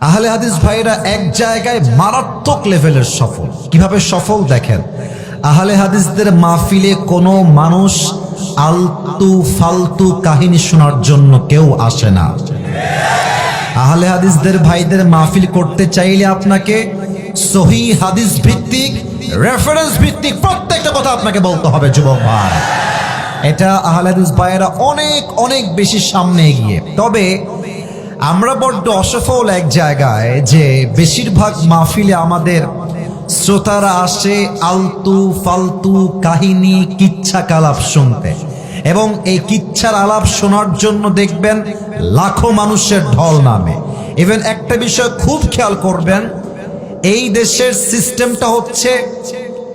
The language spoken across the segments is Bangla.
আহলে হাদিস ভাইরা এক জায়গায় মারাত্মক লেভেলের সফল। কীভাবে সফল দেখেন? আহলে হাদিসদের মাহফিলে কোনো মানুষ আলতু ফালতু কাহিনী শোনার জন্য কেউ আসে না। আহলে হাদিসদের ভাইদের মাহফিল করতে চাইলে আপনাকে সহি হাদিস ভিত্তিক রেফারেন্স ভিত্তিক প্রত্যেকটা কথা আপনাকে বলতে হবে, যুবক ভাই। এটা আহলে হাদিস ভাইয়েরা অনেক অনেক বেশি সামনে এগিয়ে। তবে আমরা বড্ড অসফল এক জায়গায় যে বেশিরভাগ মাহফিলে আমাদের শ্রোতারা আসে আলতু ফালতু কাহিনী, কিচ্ছা কালাপ শুনতে। এবং এই কিচ্ছার আলাপ শোনার জন্য দেখবেন লাখো মানুষের ঢল নামে। ইভেন একটা বিষয় খুব খেয়াল করবেন, এই দেশের সিস্টেমটা হচ্ছে,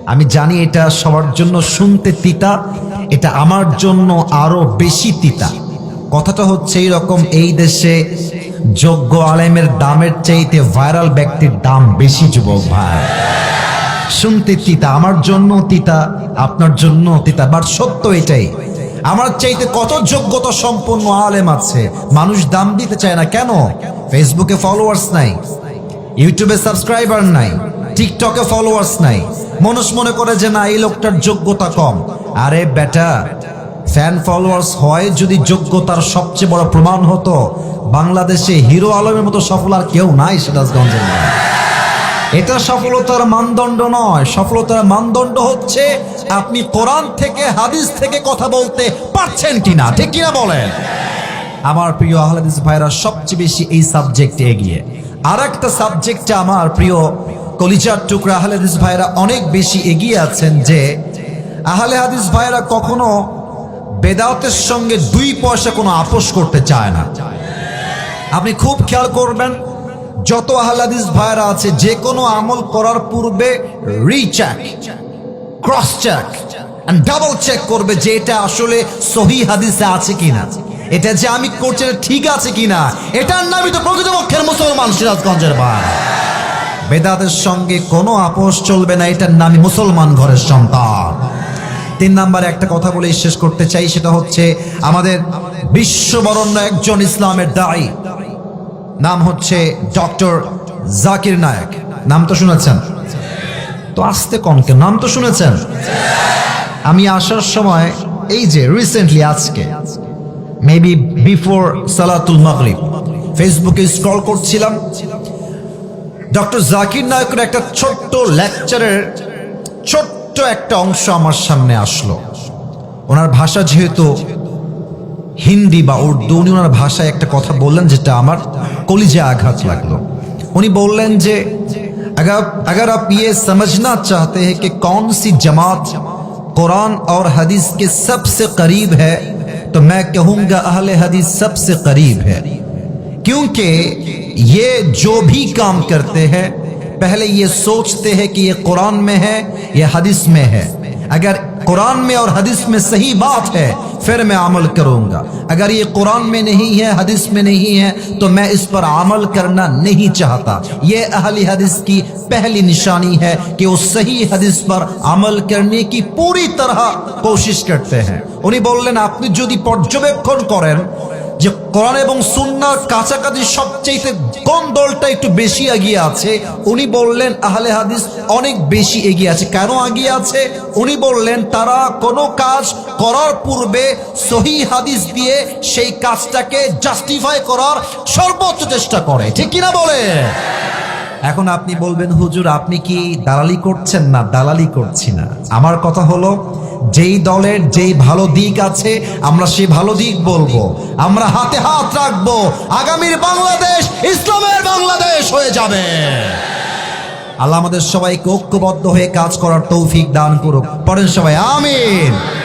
আমি জানি এটা সবার জন্য শুনতে তিতা, এটা আমার জন্য আরও বেশি তিতা। কথাটা হচ্ছে এইরকম এই দেশে যোগ্য আলেমের দামের চাইতে ভাইরাল ব্যক্তির দাম বেশি, যুবক ভাই। শুনতে তিতা, আমার জন্য তিতা, আপনার জন্য তিতা বাট সত্য এটাই। আমার চাইতে কত যোগ্যতা সম্পন্ন আলেম আছে, মানুষ দাম দিতে চায় না, কেন? ফেসবুকে ফলোয়ার্স নাই ইউটিউবে সাবস্ক্রাইবার নাই টিকটকে ফলোয়ার্স নাই। মানুষ মনে করে যে না, এই লোকটার যোগ্যতা কম। আরে বেটা ফ্যান ফলোয়ার্স হয় যদি যোগ্যতার সবচেয়ে বড় প্রমাণ হতো, বাংলাদেশে হিরো আলমের মতো সফল আর কেউ নাই সিরাজগঞ্জের এটা সফলতার মানদণ্ড নয়। সফলতার মানদণ্ড হচ্ছে আপনি কোরআন থেকে, হাদিস থেকে কথা বলতে পারছেন কিনা, ঠিক কিনা বলেন? আমার প্রিয় আহলাদিস ভাইরা, সবচেয়ে বেশি এই সাবজেক্টে এগিয়ে। আর একটা সাবজেক্টে আমার প্রিয় কলিজার টুকরা আহলে হাদিস ভাইরা অনেক বেশি এগিয়ে আছেন যে, আহলে হাদিস ভাইরা কখনো বেদাতের সঙ্গে দুই পয়সা কোনো আপোষ করতে চায় না। আপনি খুব খেয়াল করবেন, যত আহ্লাদিস ভাইরা আছে, যে কোনো আমল করার পূর্বে recheck cross check double check করবে যে এটা আসলে সহি হাদিসে আছে কিনা। এটা যে আমি করছি ঠিক আছে কিনা। এটার নামই তো প্রকৃতপক্ষের মুসলমান সিরাজগঞ্জের ভাই। বেদাতের সঙ্গে কোনো আপোষ চলবে না, এটার নামই মুসলমান ঘরের সন্তান। তিন নাম্বারে একটা কথা বলে শেষ করতে চাই, সেটা হচ্ছে আমাদের বিশ্ববরণ্য একজন ইসলামের দায়ী। নাম হচ্ছে ডক্টর জাকির নায়ক। নাম তো শুনেছেন? তো আসতে কনকে নাম তো শুনেছেন? আমি আসার সময়, এই যে রিসেন্টলি আজকে মেবি বিফোর সালাতুল মাগরিব ফেসবুকে স্ক্রল করছিলাম, ডক্টর জাকির নায়কের একটা ছোট্ট লেকচারের ছোট্ট একটা অংশ আমার সামনে আসলো ওনার ভাষা যেহেতু হিন্দি বা উর্দু উনি ওনার ভাষায় একটা কথা বললেন যেটা আমার কলিজে আঘাত লাগলো উনি বললেন যে अगर अगर आप ये समझना चाहते हैं कि कौन सी जमात कुरान और हदीस के सबसे करीब है तो मैं कहूंगा अहले हदीस सबसे करीब है क्योंकि ये जो भी काम करते हैं پہلے یہ سوچتے ہیں کہ یہ قرآن میں ہے، یہ حدیث میں ہے۔ اگر قرآن میں اور حدیث میں صحیح بات ہے، پھر میں عمل کروں گا۔ اگر یہ قرآن میں نہیں ہے، حدیث میں نہیں ہے، تو میں اس پر عمل کرنا نہیں چاہتا۔ یہ اہل حدیث کی پہلی نشانی ہے کہ وہ صحیح حدیث پر عمل کرنے کی پوری طرح کوشش کرتے ہیں۔ انہیں بولলেন আপনি যদি পর্যবেক্ষণ کریں যে কোরআন এবং সুন্নার কাছাকাছি সবচেয়ে কোন দলটা একটু বেশি এগিয়ে আছে, উনি বললেন, আহলে হাদিস অনেক বেশি এগিয়ে আছে। কেন এগিয়ে আছে? উনি বললেন, তারা কোনো কাজ করার পূর্বে সহি হাদিস দিয়ে সেই কাজটাকে জাস্টিফাই করার সর্বোচ্চ চেষ্টা করে। ঠিক কিনা বলে? এখন আপনি বলবেন, হুজুর, আপনি কি দালালি করছেন না? দালালি করছি না। আমার কথা হলো যেই দলের যেই ভালো দিক আছে, আমরা সেই ভালো দিক বলব। আমরা হাতে হাত রাখব। আগামীর বাংলাদেশ ইসলামের বাংলাদেশ হয়ে যাবে। আল্লাহ আমাদের সবাইকে ঐক্যবদ্ধ হয়ে কাজ করার তৌফিক দান করুক। পড়েন সবাই, আমিন।